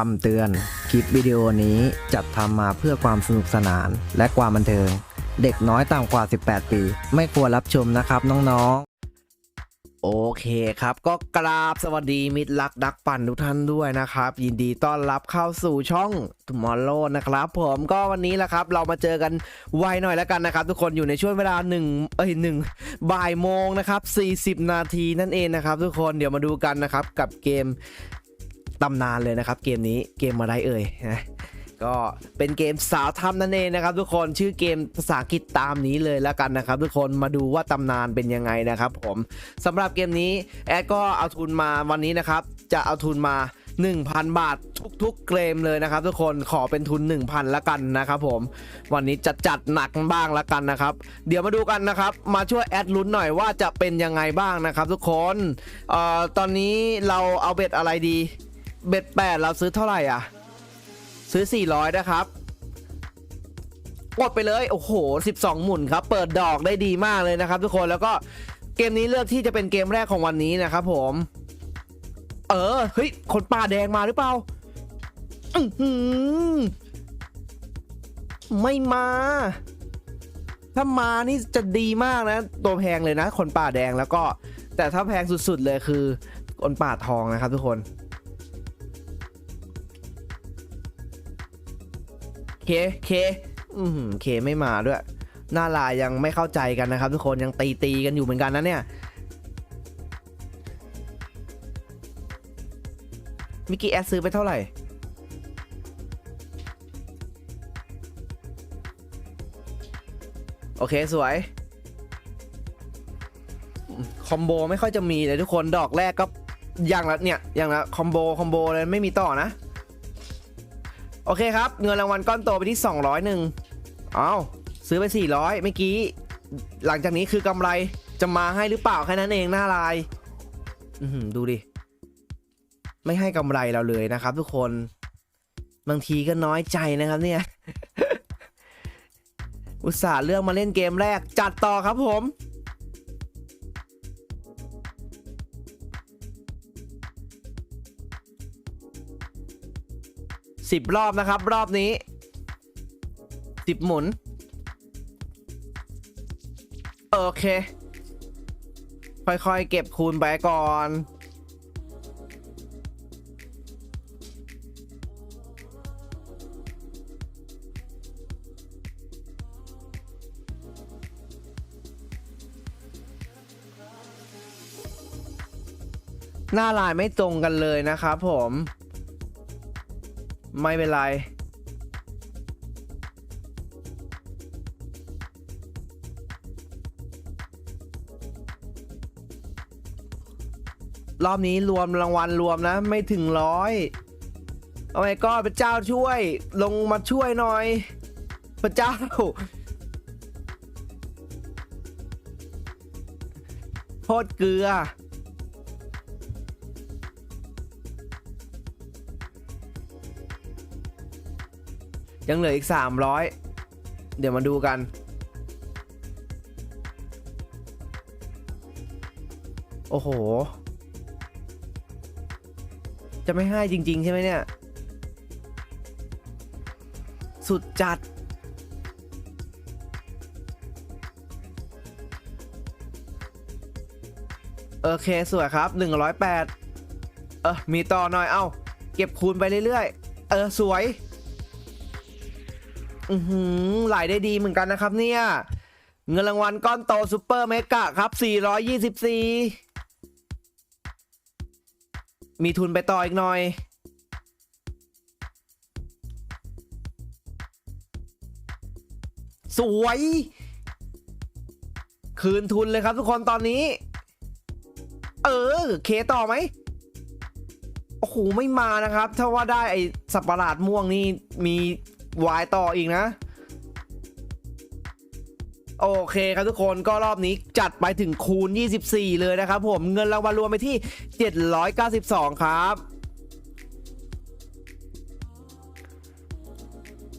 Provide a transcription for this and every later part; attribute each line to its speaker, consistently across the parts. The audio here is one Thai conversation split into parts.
Speaker 1: คำเตือน คลิปวิดีโอนี้จัดทำมาเพื่อความสนุกสนานและความบันเทิง เด็กน้อยต่ำกว่า 18 ปี ไม่ควรรับชมนะครับน้องๆ โอเคครับ ก็กราบสวัสดีมิตรรักดักปั่นทุกท่านด้วยนะครับ ยินดีต้อนรับเข้าสู่ช่อง Tomorrow นะครับ ผมก็วันนี้แหละครับ เรามาเจอกันไวหน่อยแล้วกันนะครับ ทุกคนอยู่ในช่วงเวลา1เอ้ยหนึ่งบ่ายโมงนะครับ40 นาทีนั่นเองนะครับ ทุกคนเดี๋ยวมาดูกันนะครับกับเกม ตำนานเลยนะครับ เกมนี้เกมอะไรเอ่ยนะก็เป็นเกมสาวทำนั่นเองนะครับ ทุกคนชื่อเกมภาษาอังกฤษตามนี้เลยแล้วกันนะครับ ทุกคนมาดูว่าตำนานเป็นยังไงนะครับ ผมสำหรับเกมนี้แอดก็เอาทุนมาวันนี้นะครับ จะเอาทุนมา 1,000 บาททุกๆเกมเลยนะครับ ทุกคนขอเป็นทุน 1,000ละกันนะครับ ผมวันนี้จะจัดหนักบ้างละกันนะครับ เดี๋ยวมาดูกันนะครับ มาช่วยแอดลุ้นหน่อยว่าจะเป็นยังไงบ้างนะครับ ทุกคนเอ่อตอนนี้เราเอาเบ็ดอะไรดี เบ็ดแปดเราซื้อเท่าไหร่อะ ซื้อ 400 นะครับกดไปเลย โอ้โห 12 หมุนครับ เปิดดอกได้ดีมากเลยนะครับ ทุกคนแล้วก็เกมนี้เลือกที่จะเป็นเกมแรกของวันนี้นะครับผม เออเฮ้ยคนป่าแดงมาหรือเปล่าอื้อหือไม่มา ถ้ามานี่จะดีมากนะ ตัวแพงเลยนะ คนป่าแดงแล้วก็ แต่ถ้าแพงสุดๆเลยคือคนป่าทองนะครับทุกคน เค เค อือหือเคไม่มาด้วย หน้าลายยังไม่เข้าใจกันนะครับ ทุกคนยังตีตีกันอยู่เหมือนกันนะเนี่ยมิกกี้แอดซื้อไปเท่าไหร่ โอเคสวย คอมโบไม่ค่อยจะมีเลยทุกคนดอกแรกก็อย่างละเนี่ย อย่างละคอมโบ คอมโบเลยไม่มีต่อนะ โอเคครับ เงินรางวัลก้อนโตไปที่ 200หนึ่งเอาซื้อไป 400 เมื่อกี้ หลังจากนี้คือกำไรจะมาให้หรือเปล่าแค่นั้นเองหน้าลายดูดิ ไม่ให้กำไรเราเลยนะครับ ทุกคน บางทีก็น้อยใจนะครับ เนี่ย อุตส่าห์เลือกมาเล่นเกมแรก จัดต่อครับผม สิบรอบนะครับ รอบนี้สิบหมุน โอเค ค่อยๆ เก็บคูณไปก่อน หน้าลายไม่ตรงกันเลยนะครับผม ไม่เป็นไร รอบนี้รวมรางวัลรวมนะ ไม่ถึงร้อยโอ้ยก็พระเจ้าช่วย ลงมาช่วยหน่อย พระเจ้า โทษเกลือ ยังเหลืออีก 300 เดี๋ยวมาดูกัน โอ้โห จะไม่ให้จริง ๆ ใช่ไหมเนี่ย สุดจัด โอเค สวยครับ 108 เออมีต่อหน่อย เอ้า เก็บคูณไปเรื่อย ๆ เออ สวย อือหือไหลได้ดีเหมือนกันนะครับเนี่ย เงินรางวัลก้อนโตซูเปอร์เมกะครับ 424 มีทุนไปต่ออีกหน่อย สวย คืนทุนเลยครับทุกคนตอนนี้ เออ เคต่อไหมโอ้โห ไม่มานะครับ ถ้าว่าได้ไอสับประหลาดม่วงนี่มี วายต่ออีกนะ โอเคครับทุกคนก็รอบนี้จัดไปถึงคูณ 24 เลยนะครับผมเงินรางวัลรวมไปที่ 792 ครับ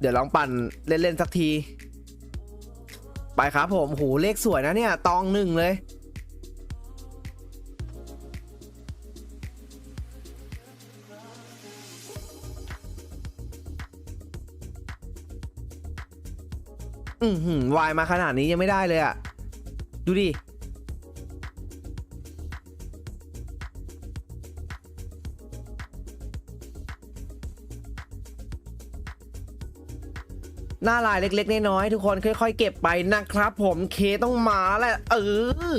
Speaker 1: เดี๋ยวลองปั่นเล่น ๆ สักที ไปครับผมโหเลขสวยนะเนี่ย ตองหนึ่งเลย อือหือวายมาขนาดนี้ยังไม่ได้เลยอะดูดิหน้าลายเล็กๆ น้อยๆทุกคนค่อยๆ เก็บไปนะครับ ผมเคต้องมาแหละเออ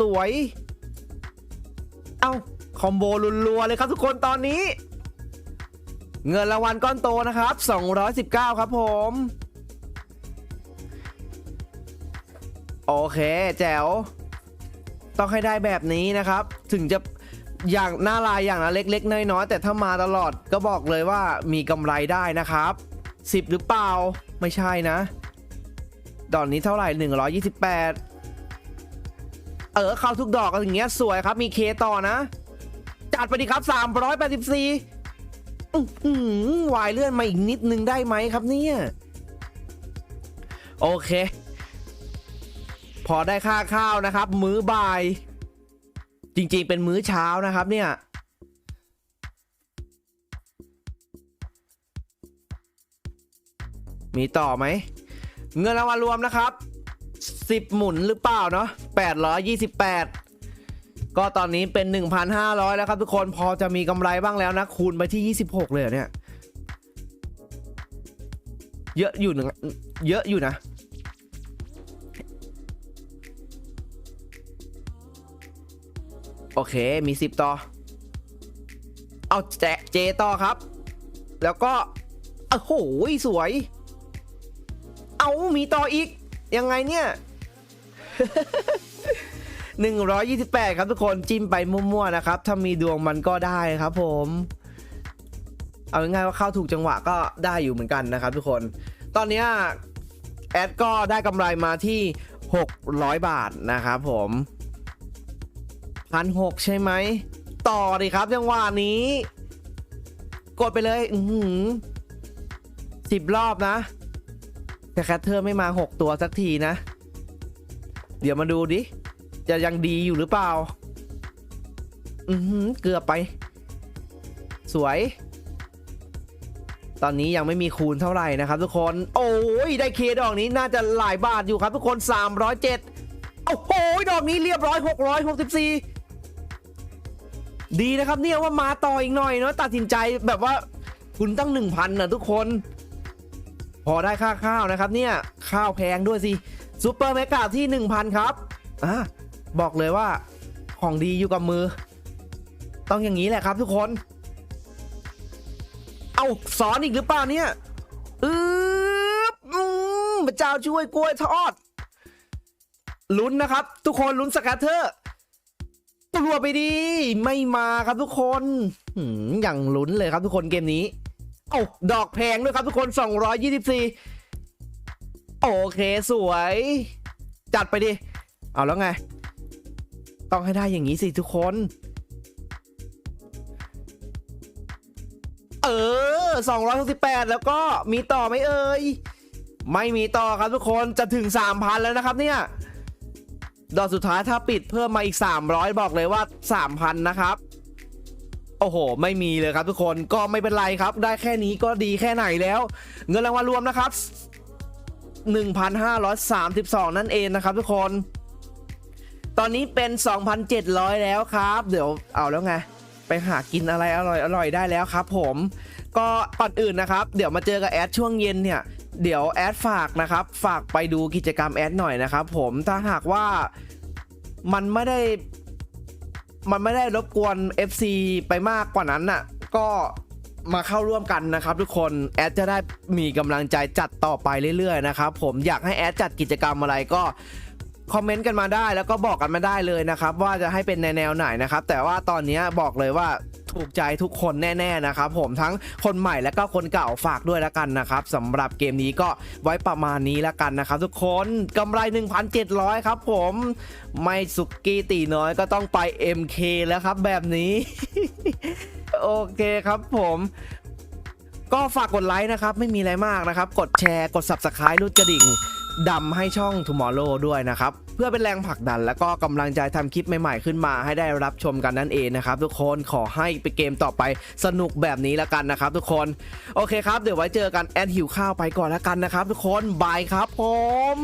Speaker 1: สวย เอ้า คอมโบรัวๆเลยครับทุกคนตอนนี้ เงินรางวัลก้อนโตนะครับ 219 ครับผม โอเค แจ๋ว ต้องให้ได้แบบนี้นะครับ ถึงจะอย่างหน้าลายอย่างละเล็ก ๆ น้อยๆแต่ถ้ามาตลอดก็บอกเลยว่ามีกำไรได้นะครับ 10 หรือเปล่าไม่ใช่นะ ดอกนี้เท่าไหร่ 128 เออเข้าทุกดอกก็อย่างเงี้ยสวยครับมีเคต่อนะ จัดไปดีครับ 384อื้อหือวายเลื่อนมาอีกนิดนึงได้ไหมครับเนี่ย โอเค พอได้ค่าข้าวนะครับ มื้อบ่าย จริงๆเป็นมื้อเช้านะครับเนี่ยมีต่อไหม เงินรางวัลรวมนะครับ 10 หมุนหรือเปล่าเนาะ828 ก็ตอนนี้เป็น 1,500 แล้วครับทุกคนพอจะมีกำไรบ้างแล้วนะ คูณไปที่ 26 เลยเหรอเนี่ย เยอะอยู่หนึ่งเยอะอยู่นะ โอเคมี 10 ต่อ เอาแจเจต่อครับ แล้วก็โอ้โหสวย เอามีต่ออีก ยังไงเนี่ย128 ครับทุกคนจิ้มไปมั่วๆนะครับ ถ้ามีดวงมันก็ได้ครับผม เอาง่ายๆว่าเข้าถูกจังหวะก็ได้อยู่เหมือนกันนะครับ ทุกคน ตอนนี้แอดก็ได้กำไรมาที่ 600 บาทนะครับผม พันหกใช่ไหม ต่อดิครับจังหวะนี้ กดไปเลย อือสิบรอบนะ แต่แคทเธอร์ไม่มา6ตัวสักทีนะ เดี๋ยวมาดูดิ จะยังดีอยู่หรือเปล่า อือหือเกือบไป สวย ตอนนี้ยังไม่มีคูณเท่าไหร่นะครับทุกคน โอ้ย ได้เคดอกนี้น่าจะหลายบาทอยู่ครับทุกคน 307โอ้โห ดอกนี้เรียบร้อย 664 ดีนะครับเนี่ยว่ามาต่ออีกหน่อยเนาะตัดสินใจแบบว่าคุณตั้ง1,000นะทุกคน พอได้ค่าข้าวนะครับ เนี่ยข้าวแพงด้วยสิซูเปอร์เมกาที่ 1,000 ครับอะบอกเลยว่าของดีอยู่กับมือ ต้องอย่างนี้แหละครับทุกคน เอาสอนอีกหรือเปล่าเนี่ยอืออืมพระเจ้าช่วยกล้วยทอดลุ้นนะครับ ทุกคนลุ้นสแกตเตอร์ ตัวไปดีไม่มาครับทุกคนหืมอย่างลุ้นเลยครับทุกคนเกมนี้เอ้ดอกแพงด้วยครับทุกคน 224 โอเคสวย จัดไปดิ เอาแล้วไง ต้องให้ได้อย่างนี้สิทุกคน เออ 268 แล้วก็มีต่อไหมเอ่ย ไม่มีต่อครับทุกคนจะถึง 3,000 แล้วนะครับเนี่ย ดอกสุดท้ายถ้าปิดเพิ่มมาอีก 300 บอกเลยว่า 3,000 นะครับ โอ้โห ไม่มีเลยครับทุกคนก็ไม่เป็นไรครับ ได้แค่นี้ก็ดีแค่ไหนแล้ว เงินรางวัลรวมนะครับ 1,532 นั่นเองนะครับทุกคน ตอนนี้เป็น 2,700 แล้วครับ เดี๋ยวเอาแล้วไงไปหากินอะไรอร่อยอร่อยได้แล้วครับผม ก็ก่อนอื่นนะครับ เดี๋ยวมาเจอกับแอดช่วงเย็นเนี่ย เดี๋ยวแอดฝากนะครับ ฝากไปดูกิจกรรมแอดหน่อยนะครับผมถ้าหากว่ามันไม่ได้ มันไม่ได้รบกวน FC ไปมากกว่านั้นน่ะ ก็มาเข้าร่วมกันนะครับ ทุกคนแอดจะได้มีกำลังใจจัดต่อไปเรื่อยๆนะครับผมอยากให้แอดจัดกิจกรรมอะไรก็คอมเมนต์กันมาได้แล้วก็บอกกันมาได้เลยนะครับ ว่าจะให้เป็นในแนวไหนนะครับ แต่ว่าตอนนี้บอกเลยว่า ถูกใจทุกคนแน่ๆนะครับผมทั้งคนใหม่และก็คนเก่าฝากด้วยล้วกันนะครับสำหรับเกมนี้ก็ไว้ประมาณนี้ล้วกันนะครับทุกคนกำไร 1,700 ครับผมไม่สุกี้ตีน้อยก็ต้องไป MK แล้วครับแบบนี้ โอเคครับผมก็ฝากกดไลค์นะครับ ไม่มีอะไรมากนะครับ กดแชร์กด Subscribe รุดกระดิ่งดำให้ช่อง Tomorrow ด้วยนะครับ เพื่อเป็นแรงผลักดัน และก็กำลังใจทำคลิปใหม่ๆขึ้นมาให้ได้รับชมกันนั่นเองนะครับทุกคนขอให้ไปเกมต่อไปสนุกแบบนี้แล้วกันนะครับทุกคนโอเคครับเดี๋ยวไว้เจอกันแอนหิวข้าวไปก่อนแล้วกันนะครับทุกคนบายครับผม